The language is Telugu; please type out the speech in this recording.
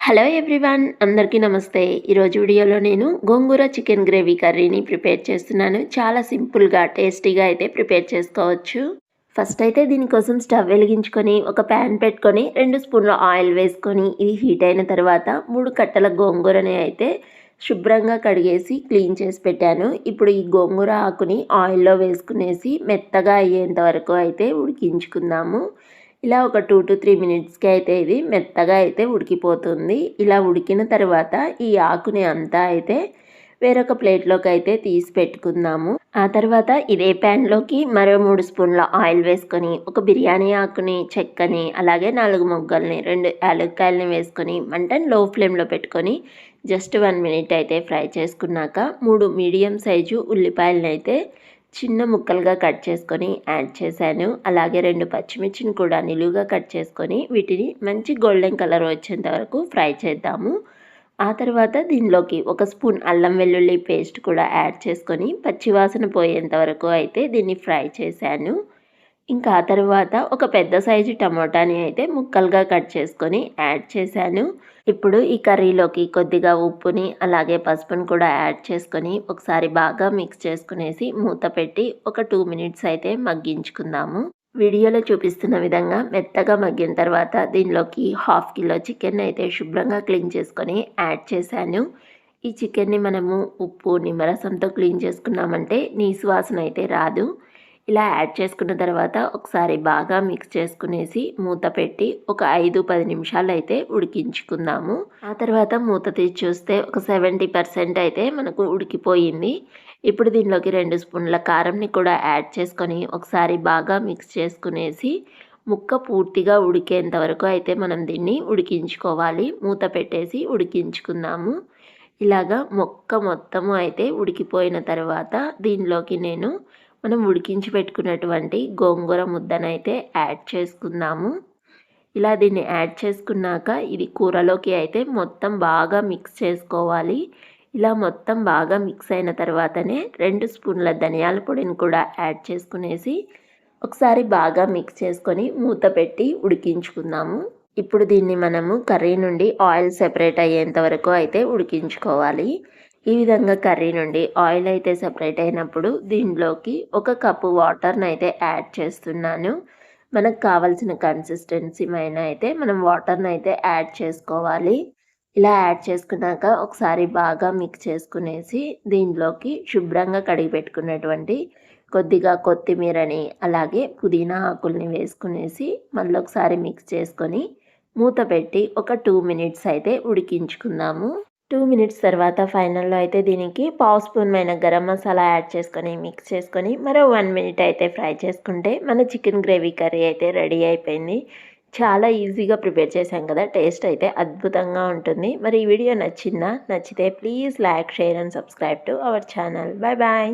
హలో ఎవ్రీవన్ అందరికీ నమస్తే. ఈరోజు వీడియోలో నేను గోంగూర చికెన్ గ్రేవీ కర్రీని ప్రిపేర్ చేస్తున్నాను. చాలా సింపుల్గా టేస్టీగా అయితే ప్రిపేర్ చేసుకోవచ్చు. ఫస్ట్ అయితే దీనికోసం స్టవ్ వెలిగించుకొని ఒక ప్యాన్ పెట్టుకొని రెండు స్పూన్ల ఆయిల్ వేసుకొని ఇది హీట్ అయిన తర్వాత మూడు కట్టల గోంగూరని అయితే శుభ్రంగా కడిగేసి క్లీన్ చేసి పెట్టాను. ఇప్పుడు ఈ గోంగూర ఆకుని ఆయిల్లో వేసుకునేసి మెత్తగా అయ్యేంత వరకు అయితే ఉడికించుకుందాము. ఇలా ఒక టూ టు త్రీ మినిట్స్కి అయితే ఇది మెత్తగా అయితే ఉడికిపోతుంది. ఇలా ఉడికిన తర్వాత ఈ ఆకుని అంతా అయితే వేరొక ప్లేట్లోకి అయితే తీసి పెట్టుకుందాము. ఆ తర్వాత ఇదే ప్యాన్లోకి మరో మూడు స్పూన్ల ఆయిల్ వేసుకొని ఒక బిర్యానీ ఆకుని చెక్కని అలాగే నాలుగు మొగ్గల్ని రెండు యాలక్కాయలని వేసుకొని మంటను లో ఫ్లేమ్లో పెట్టుకొని జస్ట్ వన్ మినిట్ అయితే ఫ్రై చేసుకున్నాక మూడు మీడియం సైజు ఉల్లిపాయలని అయితే చిన్న ముక్కలుగా కట్ చేసుకొని యాడ్ చేశాను. అలాగే రెండు పచ్చిమిర్చిని కూడా నిలువుగా కట్ చేసుకొని వీటిని మంచి గోల్డెన్ కలర్ వచ్చేంత వరకు ఫ్రై చేద్దాము. ఆ తర్వాత దీనిలోకి ఒక స్పూన్ అల్లం వెల్లుల్లి పేస్ట్ కూడా యాడ్ చేసుకొని పచ్చివాసన పోయేంత వరకు అయితే దీన్ని ఫ్రై చేశాను. ఇంకా ఆ తర్వాత ఒక పెద్ద సైజు టమోటాని అయితే ముక్కలుగా కట్ చేసుకొని యాడ్ చేశాను. ఇప్పుడు ఈ కర్రీలోకి కొద్దిగా ఉప్పుని అలాగే పసుపుని కూడా యాడ్ చేసుకొని ఒకసారి బాగా మిక్స్ చేసుకునేసి మూత పెట్టి ఒక టూ మినిట్స్ అయితే మగ్గించుకుందాము. వీడియోలో చూపిస్తున్న విధంగా మెత్తగా మగ్గిన తర్వాత దీనిలోకి హాఫ్ కిలో చికెన్ అయితే శుభ్రంగా క్లీన్ చేసుకొని యాడ్ చేశాను. ఈ చికెన్ని మనము ఉప్పు నిమ్మరసంతో క్లీన్ చేసుకున్నామంటే నీసు వాసన అయితే రాదు. ఇలా యాడ్ చేసుకున్న తర్వాత ఒకసారి బాగా మిక్స్ చేసుకునేసి మూత పెట్టి ఒక ఐదు పది నిమిషాలు అయితే ఉడికించుకుందాము. ఆ తర్వాత మూత తీసి చూస్తే ఒక సెవెంటీ పర్సెంట్ అయితే మనకు ఉడికిపోయింది. ఇప్పుడు దీనిలోకి రెండు స్పూన్ల కారంని కూడా యాడ్ చేసుకొని ఒకసారి బాగా మిక్స్ చేసుకునేసి ముక్క పూర్తిగా ఉడికేంత వరకు అయితే మనం దీన్ని ఉడికించుకోవాలి. మూత పెట్టేసి ఉడికించుకుందాము. ఇలాగా మొక్క మొత్తము అయితే ఉడికిపోయిన తర్వాత దీనిలోకి నేను మనం ఉడికించి పెట్టుకున్నటువంటి గోంగూర ముద్దనైతే యాడ్ చేసుకుందాము. ఇలా దీన్ని యాడ్ చేసుకున్నాక ఇది కూరలోకి అయితే మొత్తం బాగా మిక్స్ చేసుకోవాలి. ఇలా మొత్తం బాగా మిక్స్ అయిన తర్వాతనే రెండు స్పూన్ల ధనియాల పొడిని కూడా యాడ్ చేసుకునేసి ఒకసారి బాగా మిక్స్ చేసుకొని మూత పెట్టి ఉడికించుకుందాము. ఇప్పుడు దీన్ని మనము కర్రీ నుండి ఆయిల్ సెపరేట్ అయ్యేంత వరకు అయితే ఉడికించుకోవాలి. ఈ విధంగా కర్రీ నుండి ఆయిల్ అయితే సపరేట్ అయినప్పుడు దీనిలోకి ఒక కప్పు వాటర్ని అయితే యాడ్ చేస్తున్నాను. మనకు కావాల్సిన కన్సిస్టెన్సీ పైన అయితే మనం వాటర్ని అయితే యాడ్ చేసుకోవాలి. ఇలా యాడ్ చేసుకున్నాక ఒకసారి బాగా మిక్స్ చేసుకునేసి దీనిలోకి శుభ్రంగా కడిగి పెట్టుకున్నటువంటి కొద్దిగా కొత్తిమీరని అలాగే పుదీనా ఆకుల్ని వేసుకునేసి మళ్ళీ ఒకసారి మిక్స్ చేసుకొని మూత పెట్టి ఒక టూ మినిట్స్ అయితే ఉడికించుకుందాము. టూ మినిట్స్ తర్వాత ఫైనల్లో అయితే దీనికి పావు స్పూన్ గరం మసాలా యాడ్ చేసుకొని మిక్స్ చేసుకొని మరో వన్ మినిట్ అయితే ఫ్రై చేసుకుంటే మన చికెన్ గ్రేవీ కర్రీ అయితే రెడీ అయిపోయింది. చాలా ఈజీగా ప్రిపేర్ చేశాం కదా టేస్ట్ అయితే అద్భుతంగా ఉంటుంది. మరి ఈ వీడియో నచ్చిందా? నచ్చితే please like share and subscribe to our channel. Bye bye.